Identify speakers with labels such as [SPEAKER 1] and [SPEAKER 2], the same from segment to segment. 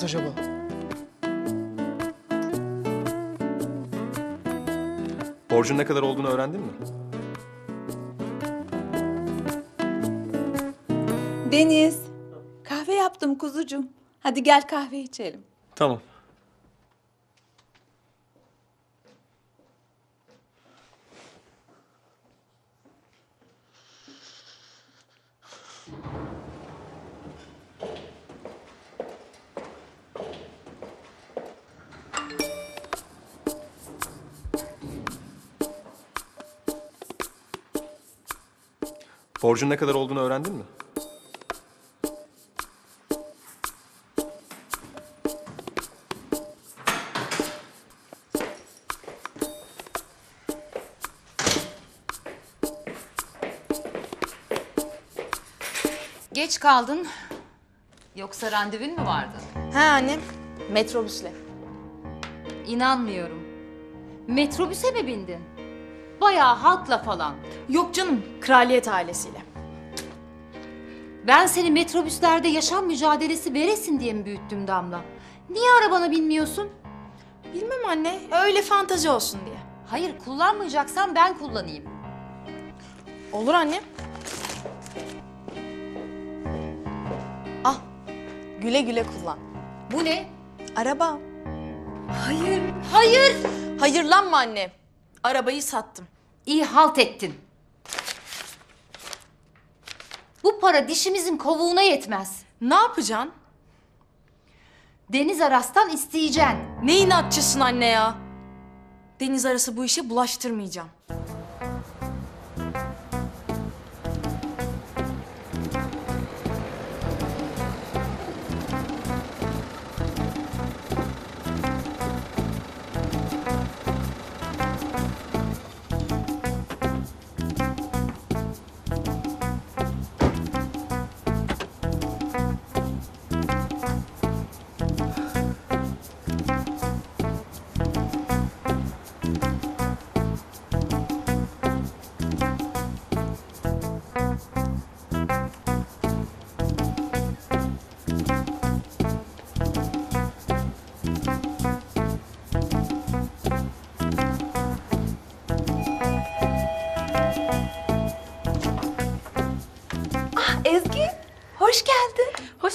[SPEAKER 1] kız acaba?
[SPEAKER 2] Borcun ne kadar olduğunu öğrendin mi?
[SPEAKER 3] Deniz, kahve yaptım kuzucuğum. Hadi gel kahve içelim.
[SPEAKER 2] Tamam. Borcun ne kadar olduğunu öğrendin mi?
[SPEAKER 4] Geç kaldın. Yoksa randevun mu vardı?
[SPEAKER 5] Ha annem. Metrobüsle.
[SPEAKER 4] İnanmıyorum. Metrobüse mi bindin? Bayağı halkla falan.
[SPEAKER 5] Yok canım, kraliyet ailesiyle.
[SPEAKER 4] Ben seni metrobüslerde yaşam mücadelesi veresin diye mi büyüttüm Damla? Niye arabana binmiyorsun?
[SPEAKER 5] Bilmem anne, öyle fantazi olsun diye.
[SPEAKER 4] Hayır kullanmayacaksan ben kullanayım.
[SPEAKER 5] Olur anne. Al, güle güle kullan.
[SPEAKER 4] Bu ne?
[SPEAKER 5] Araba.
[SPEAKER 4] Hayır, hayır.
[SPEAKER 5] Hayırlanma anne. Arabayı sattım.
[SPEAKER 4] İyi halt ettin. Bu para dişimizin kovuğuna yetmez.
[SPEAKER 5] Ne yapacaksın?
[SPEAKER 4] Deniz Aras'tan isteyeceksin.
[SPEAKER 5] Ne inatçısın anne ya? Deniz arası bu işe bulaştırmayacağım.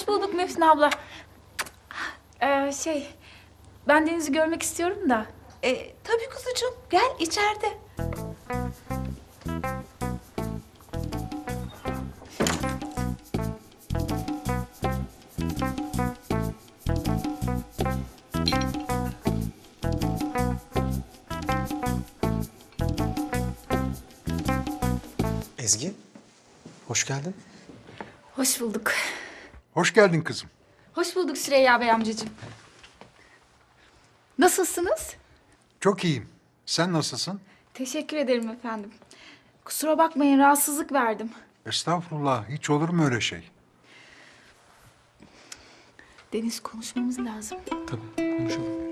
[SPEAKER 3] Hoş
[SPEAKER 6] bulduk Mefsin abla. Ee, şey, ben Deniz'i görmek istiyorum da.
[SPEAKER 3] Ee, tabii kuzucuğum, gel içeride.
[SPEAKER 7] Ezgi, hoş geldin.
[SPEAKER 6] Hoş bulduk.
[SPEAKER 8] Hoş geldin kızım.
[SPEAKER 6] Hoş bulduk Süreyya Bey amcacığım. Nasılsınız?
[SPEAKER 8] Çok iyiyim. Sen nasılsın?
[SPEAKER 6] Teşekkür ederim efendim. Kusura bakmayın rahatsızlık verdim.
[SPEAKER 8] Estağfurullah. Hiç olur mu öyle şey?
[SPEAKER 6] Deniz konuşmamız lazım.
[SPEAKER 2] Tabii, konuşalım.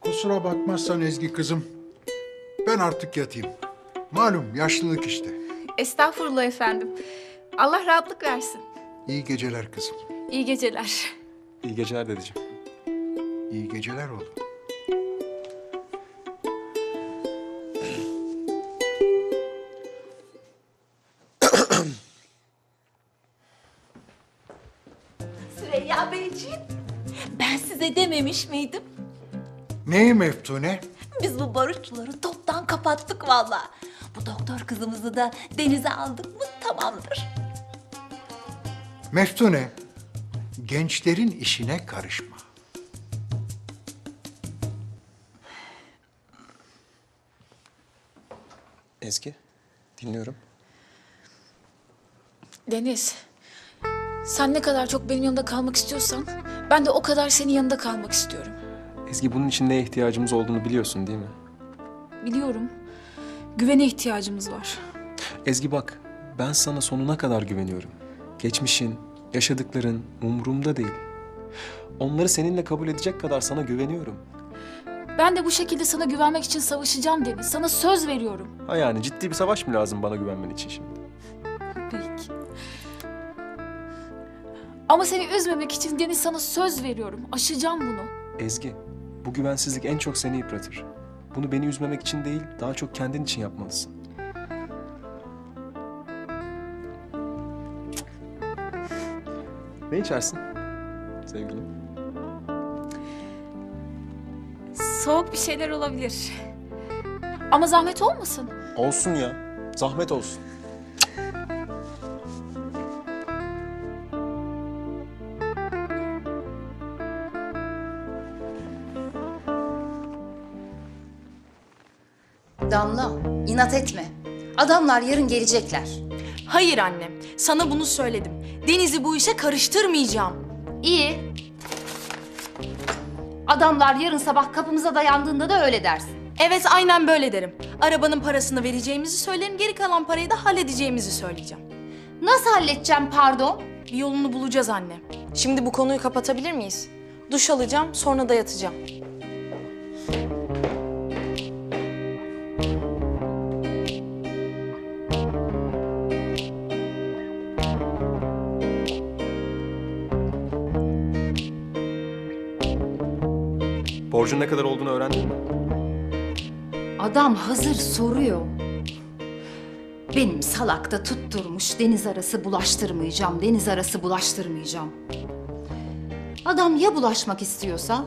[SPEAKER 8] Kusura bakmazsan Ezgi kızım. Ben artık yatayım. Malum yaşlılık işte.
[SPEAKER 6] Estağfurullah efendim. Allah rahatlık versin.
[SPEAKER 8] İyi geceler kızım.
[SPEAKER 6] İyi geceler.
[SPEAKER 2] İyi geceler dedeciğim.
[SPEAKER 8] İyi geceler oğlum.
[SPEAKER 3] Süreyya Beyciğim, ben size dememiş miydim?
[SPEAKER 8] Neyi Meftune?
[SPEAKER 3] Biz bu barutçuları toptan kapattık vallahi. Bu doktor kızımızı da denize aldık mı tamamdır.
[SPEAKER 8] Meftune, gençlerin işine karışma.
[SPEAKER 7] Ezgi, dinliyorum.
[SPEAKER 6] Deniz, sen ne kadar çok benim yanımda kalmak istiyorsan... ...ben de o kadar senin yanında kalmak istiyorum.
[SPEAKER 2] Ezgi bunun için neye ihtiyacımız olduğunu biliyorsun değil mi?
[SPEAKER 6] Biliyorum. Güvene ihtiyacımız var.
[SPEAKER 2] Ezgi bak, ben sana sonuna kadar güveniyorum. Geçmişin, yaşadıkların umurumda değil. Onları seninle kabul edecek kadar sana güveniyorum.
[SPEAKER 6] Ben de bu şekilde sana güvenmek için savaşacağım Deniz. Sana söz veriyorum.
[SPEAKER 2] Ha yani ciddi bir savaş mı lazım bana güvenmen için şimdi?
[SPEAKER 6] Peki. Ama seni üzmemek için Deniz sana söz veriyorum. Aşacağım bunu.
[SPEAKER 2] Ezgi, bu güvensizlik en çok seni yıpratır. Bunu beni üzmemek için değil, daha çok kendin için yapmalısın. Ne içersin sevgilim?
[SPEAKER 6] Soğuk bir şeyler olabilir. Ama zahmet olmasın.
[SPEAKER 2] Olsun ya, zahmet olsun.
[SPEAKER 4] Damla, inat etme. Adamlar yarın gelecekler.
[SPEAKER 5] Hayır anne. Sana bunu söyledim. Deniz'i bu işe karıştırmayacağım.
[SPEAKER 4] İyi. Adamlar yarın sabah kapımıza dayandığında da öyle dersin.
[SPEAKER 5] Evet aynen böyle derim. Arabanın parasını vereceğimizi söylerim. Geri kalan parayı da halledeceğimizi söyleyeceğim.
[SPEAKER 4] Nasıl halledeceğim pardon?
[SPEAKER 5] Bir yolunu bulacağız anne. Şimdi bu konuyu kapatabilir miyiz? Duş alacağım sonra da yatacağım.
[SPEAKER 2] Borcun ne kadar olduğunu öğrendin mi?
[SPEAKER 4] Adam hazır soruyor. Benim salakta tutturmuş deniz arası bulaştırmayacağım, deniz arası bulaştırmayacağım. Adam ya bulaşmak istiyorsa?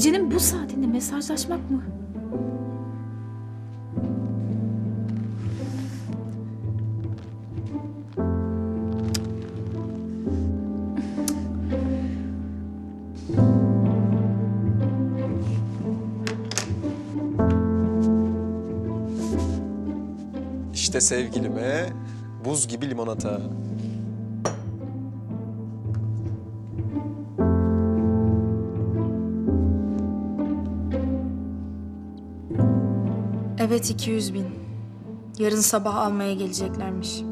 [SPEAKER 6] Gecenin bu saatinde mesajlaşmak mı?
[SPEAKER 2] İşte sevgilime buz gibi limonata.
[SPEAKER 1] Evet 200 bin. Yarın sabah almaya geleceklermiş.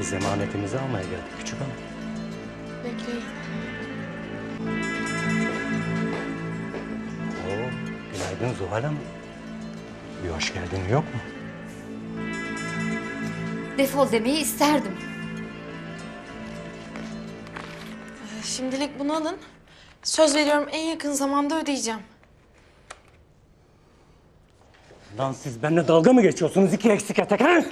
[SPEAKER 9] Biz emanetimizi almaya geldik küçük hanım.
[SPEAKER 1] Bekleyin.
[SPEAKER 9] Günaydın Zuhal Hanım. Bir hoş geldin yok mu?
[SPEAKER 4] Defol demeyi isterdim.
[SPEAKER 5] Şimdilik bunu alın. Söz veriyorum en yakın zamanda ödeyeceğim.
[SPEAKER 9] Lan siz benimle dalga mı geçiyorsunuz iki eksik etek ha?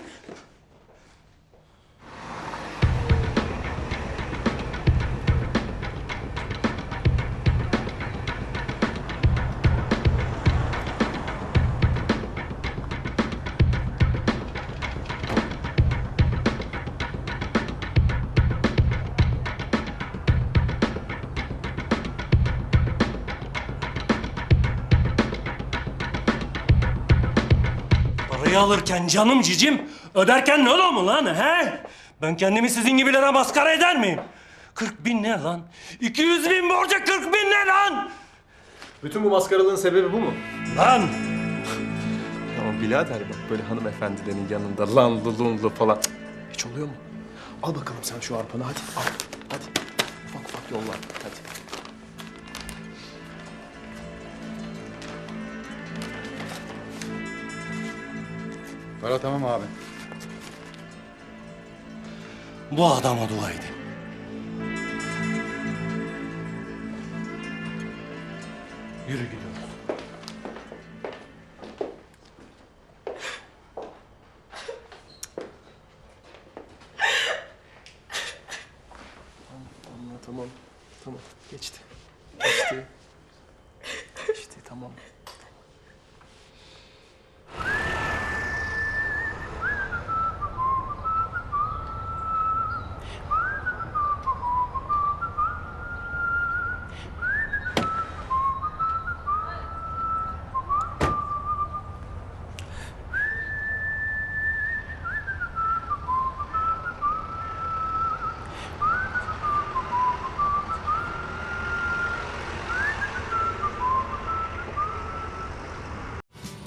[SPEAKER 9] Parayı alırken canım cicim, öderken ne olur mu lan he? Ben kendimi sizin gibilere maskara eder miyim? 40 bin ne lan? 200 bin borca 40 bin ne lan?
[SPEAKER 2] Bütün bu maskaralığın sebebi bu mu?
[SPEAKER 9] Lan!
[SPEAKER 2] Ama birader bak böyle hanımefendilerin yanında lanlı lunlu falan. Cık, Hiç oluyor mu? Al bakalım sen şu arpanı hadi al. Hadi. Ufak ufak yollar hadi.
[SPEAKER 8] Para tamam abi.
[SPEAKER 9] Bu adama dua edin. Yürü gidiyoruz.
[SPEAKER 2] Tamam tamam. Tamam geçti. Geçti. Geçti tamam.